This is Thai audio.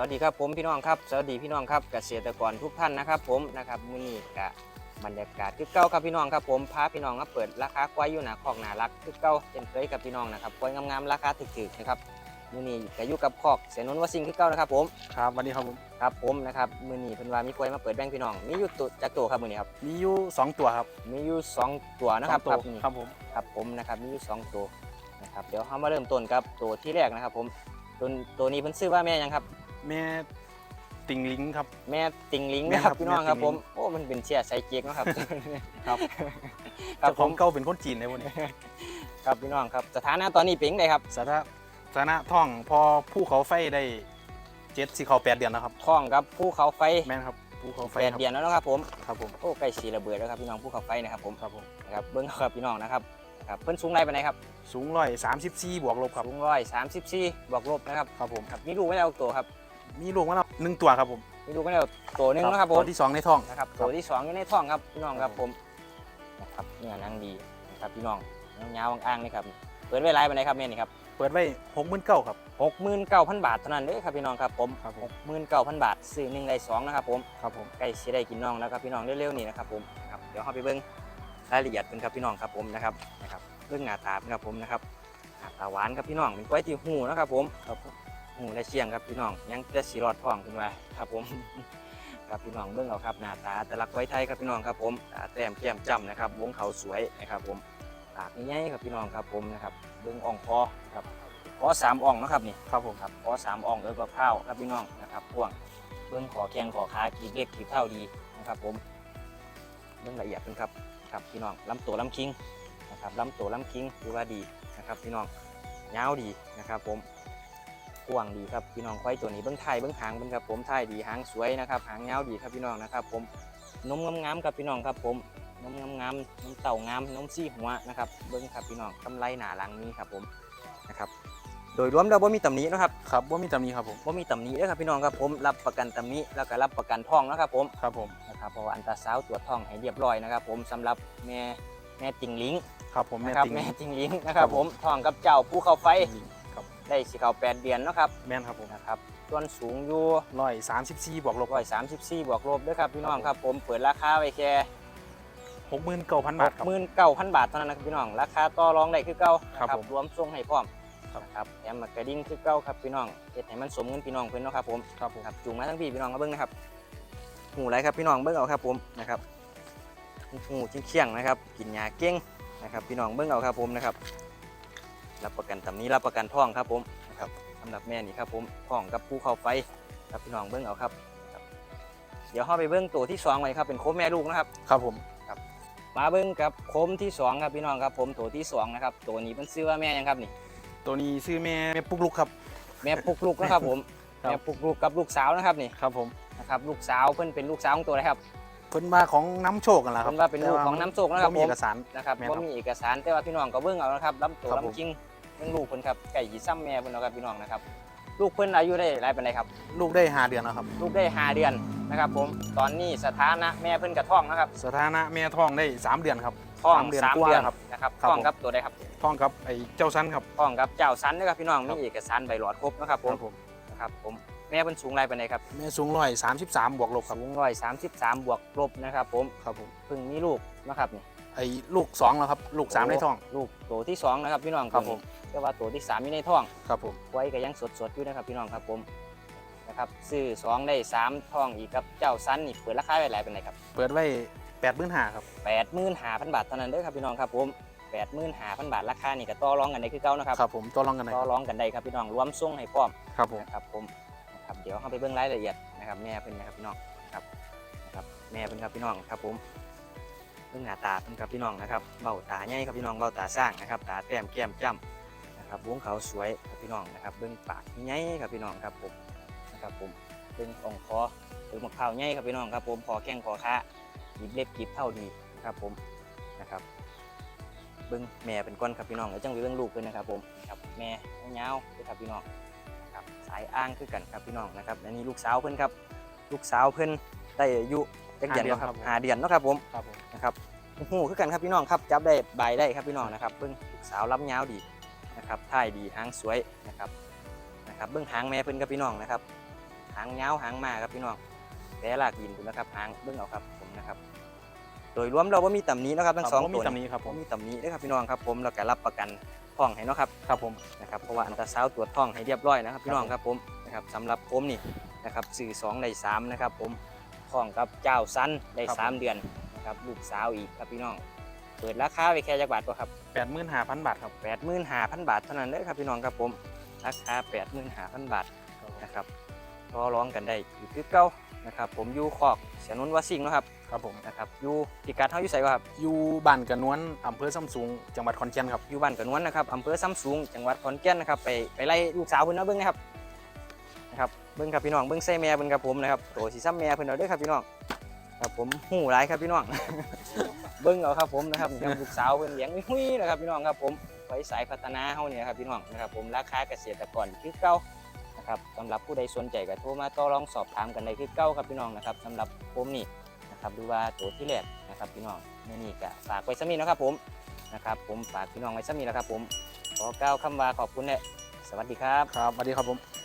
วัสดีครับผมพี่น้องครับสวัสดีพี่น้องครับเกษตรกรทุกท่านนะครับ ผมนะครับมื้อนี้กะบรรยากาศคือเก่าครับพี่น้องครับผมพาพี่น้องมาเปิดราคากล้วยอยู่หน้าคอกหน้ารักคือเก่าเช่นเคยกับพี่น้องนะครับกล้วยงามๆราคาถูกๆนะครับมื้อนี้ก็อยู่กับคอกเสนนท์วสิงห์คือเก่านะครับผมครับวันนี้ครับผมครับผมนะครับมื้อนี้เพิ่นว่ามีกล้วยมาเปิดแบ่งพี่น้องมีอยู่ตัวจากตัวครับมื้อนี้ครับมีอยู่สองตัวครับมีอยู่สองตัวนะครับสองคตัรัวบนี่ครับผมครับผมนะครับมีอยู่สองตัวนะครับเดี๋ยวเรามาเริ่มต้นกับตัวที่แรกนะครับ ผมตัวตัวนี้เพิ่นชื่อว่าแม่หยังครับ แม่ติงลิงครับ แม่ติงลิงแม่นะคครัรับบพี่น้องครับแม่ผติมงลิงโอ้มันเป็นเชียร์ไซเจ๊กเนาะครับครับครับเจ้าผของมเก่าเป็นคนจีนในวันนี้ครับพี่น้องครับสถานะตอนนี้เป็นไงครับสาระสาระท่องพอผู้เขาไฟได้เจ็ดสี่เขาแปดเดือนแล้วครับท้องกับภูเขาไฟแม่นครับผู้เขาไฟแปดครับเดือนแล้วนะครับผมครับผมโอ้ใกล้สีระเบิดแล้วครับพี่น้องภูเขาไฟนะครับผมครับผมนะครับเบิ้งเอาครับพี่น้องนะครับครับเพิ่นสูงไรไปไหนครับสูงร้อยสามสิบสี่บวกลบครับสูงร้อยสามสิบสี่บวกลบนะครับครับผมครับมีลูกไม่ได้เอาตัวครับ มีลูกมาแล้วหนึ่งตัวครับผมมีลูกไม่ได้เอาตัวหนึงนะครับผตัมวที่สองในท้องนะครับครับตัวที่สองอยู่ในท้องครับพี่น้องคครัรับบผมนะครับเนื้อหนังดีนะครับพี่น้องยาวๆอ่างๆนี่ครับเปิดไว้ไรไปไหนครับแม่นี่ครับเปิดไว้หกหมื่นเก้าครับหกหมื่นเก้าพันบาทเท่านั้นเด้อครับพี่น้องครับผมครับผมหมื่นเก้าพันบาทซื้อหนึ่งได้สองนะครับผมครับผมใกล้สิได้กินน้องแล้วครับพี่น้องเร็วๆนี่นะครับผมครับเดี๋ยวเราไปเบิ้งรายละเอียดกันครับพี่น้องครับผมนะครับนะครับเบิ้งหน้าตาเป็นครับผมนะครับหน้าตาหวานครับพี่น้องเป็นกล้วยที่หูนะครับผมครับผม หูและเชียงครับพี่น้องยังจะสีรอดท้องขึ้นมาครับผมครับพี่น้องเบิ้งเอาครับหน้าตาแต่ละกล้วยไทยครับพี่น้องครับผมตาแต้มแก้มจ้ำนะครับวงเขาสวยนะครับผมปากใหญ่ๆครับพี่น้องครับผมนะครับเบิ้งอ่องคอครับคอสามอ่องนะครับนี่ครับผมครับขอสามอ่องเอิกกับข้าวครับพี่น้องนะครับพ่วงเบื้องขอแข้งขอขากีบเล็กกีบเท่าดีนะครับผมเบื้องละเอียดเป็นครับครับพี่น้องลำตัวลำคิงนะครับลำตัวลำคิงถือว่าดีนะครับพี่น้องยาวดีนะครับผม กว้างดีครับพี่น้องควายตัวนี้เบื้องไทยเบื้องหางเป็นครับผมไทยดีหางสวยนะครับหางยาวดีครับพี่น้องนะครับ ผมนมงามๆครับพี่น้องครับผมนมงามๆนมเต่างามนมซี่หัวนะครับเบื้องครับพี่น้องกำไรหนาหลังนี้ครับผมนะครับโดยรวมแล้วบ่มีตำหนิเนาะครับครับว่ามีตำหนี้ครับผมว่ามีตำหนิเด้อครับพี่น้องครับผมรับประกันตำหนิแล้วก็รับประกันท้องนะครับผมครับผมนะครับเพราะว่าอันตราซาวด์ตรวจท้องให้เรียบร้อยนะครับ ผมสำหรับแม่แม่ติงลิงครับผมแม่นะครับติงแม่ลิงติงลิงนะครับครับผผมมท้องกับเจ้าผู้เข้าไฟครับ ได้สิเขาแปดเดือนเนาะครับแม่นครับผมนะครับส่วนสูงอยู่ร้อยสามสิบสี่บวกลบร้อยสามสิบสี่บวกลบเด้อครับพี่น้องคครัรับบผมเปิดราคาไว้แค่หกหมื่นเก้าพันหบาทกครับหมื่นเก้าพันบาทเท่านั้นนะครับพี่น้องราคาต่อรองได้คือเก่าครับนะผมรวมส่งให้พร้อมครับนะครับแถมมากระดิ่งคือเก่าครับพี่น้องเฮ็ดให้มันสมเงินพี่น้องเพิ่นเนาะครับผมครับผมครับจูงมาทั้งพี่พี่น้องก็เบิ้งนะครับหูไรครับพี่น้องเบิ้งเอาครับผมนะครับหูเชี่ยงๆนะครับกินยาเก่งนะครับพี่น้องเบิ้งเอาครับผมนะครับ รับประกันตำนี้รับประกันท้องครับผมนะครับสำหรับแม่นี่ครับผมท้องกับผู้เข้าไฟครับพี่น้องเบิ้งเอาครับครับ เดี๋ยวเข้าไปเบิ้งตัวที่สองเลยครับเป็นโคมแม่ลูกนะครับ ครับผมมาเบิ้งกับโคมที่สองครับพี่น้องครับผมตัวที่สองนะครับตัวนี้เป็นชื่อว่าแม่หยังครับนี่ ตัวนี้ชื่อแม่แม่ปุ๊กลุกครับ แม่ปุกลูกนะครับผมครับแม่ปุกลูกกับลูกสาวนะครับนี่ครับผมนะครับลูกสาวเพิ่นเป็นลูกสาวของตัวอะไรครับ เพิ่นมาของน้ำโชคกันแหละครับเพิ่นว่าเป็นลูกของน้ำโชคนะครับมีผมเอกสาร นะครับแม่นคก็รับมีเอกสารแต่ว่าพี่น้องก็เบิ่งเอานะครับลำตัวครับผม ลำจริงเรื่องลูกเพิ่นครับไก่ยีซ้ำแม่เพิ่นเนาะครับพี่น้องนะครับลูกเพิ่นอายุได้หลายปานใดครับ ลูกได้ห้าเดือนแล้วครับ ลูกได้ห้าเดือนนะครับผมตอนนี้สถานะแม่เพิ่นกระท้องนะครับสถานะแม่ท้องได้สามเดือนครับท้องสามเดือนสามกว่าเดือนครับ นะครับครับท้องผมกับตัวใดครับท้องกับไอ้เจ้าซันครับ ท้องกับเจ้าสันนะครับพี่น้องครัมีบ เอกสารใบหลอดครบนะครับผมผมนะครับผม แม่เพิ่นสูงหลายปานใดครับแม่สูงร้อยสามสิบสามบวกลบครับสูงร้อยสามสิบสามบวกลบนะครับผมครับผมเพิ่งมีลูกนะครับนี่ไอ้ลูกสองแล้วครับลูกสามในท้อง ลูกตัวที่สองนะครับพี่น้องครับผมแต่ว่าตัวที่สามมีในท้องครับผมไว้ก็ยังสดๆอยู่นะครับพี่น้องครับผมนะครับซื้อสองได้สามทองอีกครับเจ้าซันนี่เปิดราคาไว้หลายเป็นไรครับเปิดไว้แปดหมื่นห้าครับแปดหมื่นห้าพันบาทเท่านั้นเด้อครับพี่น้องครับผมแปดหมื่นห้าพันบาทราคานี่ก็ต่อรองกันได้คือเก่านะครับครับผมตัวรองกันไหนต่อรองกันได้ครับพี่น้องรวมส่งให้พร้อมครับผมนะครับผมนะ ครับเดี๋ยวเราไปเบิ่งรายละเอียดนะครับแม่เป็นนะครับพี่น้องครับนะครับแม่เป็นครับพี่น้องครับผมเบิ่งหน้าตาเป็นครับพี่น้องนะครับเบ้าตาใหญ่ครับพี่น้องเบ้าตาสร้างนะครับตาแต้มแก้มจ้ำนะครับวงเขาสวยครับพี่น้องนะครับเบิ่งปากใหญ่ครับพี่น้องครับผมนะครับผมเป็นอ่องคอหรือมะพร้าวใหญ่ครับพี่น้องครับผมคอแข้งคอขาหยิบเล็บหยิบเท่าดีนะครับผมนะครับเบิ้องแม่เป็นก้อนครับพี่น้องแล้วจังไปเบิ้องลูกเลยนะครับผมครับแม่เงาวๆด้วยครับพี่น้องายอ้างคือกันครับพี่น้องนะครับและนี่ลูกสาวเพิ่นครับ ลูกสาวเพิ่นได้อายุจักเดือนแล้วครับหาเดือนเนาะครับผมครับผมนะครับหูคือกันครับพี่น้องครับจับได้ใบได้ครับพี่น้องนะครับเบิ้งลูกสาวล้ำยาวดีนะครับท่ายดีหางสวยนะครับนะครับเบิ้งหางแม่เพิ่นครับพี่น้องนะครับหหางยาวหางมาครับพี่น้องแต่ลากดินดูนะครับหางเบิ่งเอาครับผมนะครับโดยรวมเราว่ามีตำหนี้นาะครับทั้งสองผมมีตัวตำหนี้ครับผมมีตำหนี้ด้วยครับพี่น้องครับผมแล้วก็รับประกัน ท้องให้เนาะครับครับผมนะครับเพราะว่าอันตราซาวด์ตรวจท้องให้เรียบร้อยนะครับพี่น้องครับครับผมนะครับสำหรับผมนี่นะครับสื่อสองในสามนะครับผมท้องกับเจ้าสันได้สามเดือนนะครับลูกสาวอีกครับพี่น้อง เปิดราคาไว้แค่จักบาทกว่าครับแปดหมื่นห้าพันบาทครับแปดหมื่นห้าพันบาทเท่านั้นเลยครับพี่น้องครับผมราคาแปดหมื่นห้าพันบาทนะครับก็ร้องกันได้อยู่คือเก้านะครับผมอยู่คอกเสียนนท์วาสิงห์เนาะครับ ครับผมนะครับอยู่พิกัดเท่าอยู่ใส่ครับอยู่บ้านกระนวนอำเภอซ้ำสูงจังหวัดขอนแก่นครับอยู่บ้านกระนวนนะครับอำเภอซ้ำสูงจังหวัดขอนแก่นนะครับไปไปไล่ลูกสาวเพิ่นเนาะเบิ่งนะครับนะครับเบิ่งครับพี่น้องเบิ่งใส่แม่เพิ่นครับผมนะครับโตสิซ้ำแม่เพิ่นเอาเด้อครับพี่น้องครับผมหูหลายครับพี่น้อง เบิ่งเอาครับผมนะครับนี่ครับลูกสาวเพิ่นเลี้ยงหุ้ยๆนะครับพี่น้องครับผมไว้สายพัฒนาเฮาเนี่ยครับพี่น้องนะครับผมราคาเกษตรกรคือเก่านะครับสำหรับผู้ใดสนใจก็โทรมาต่อรองสอบถามกันได้คือเก่าครับพี่น้องนะครับสำหรับผมนี่ นะครับดูว่าตัวที่แรกนะครับพี่น้องมื้อนี้ก็ฝากไว้ซะนี้นะครับผมนะครับผมฝากพี่น้องไว้ซ้ำนี้แล้วครับผมขอกล่าวคำว่าขอบคุณและสวัสดีครับ ครับสวัสดีครับผม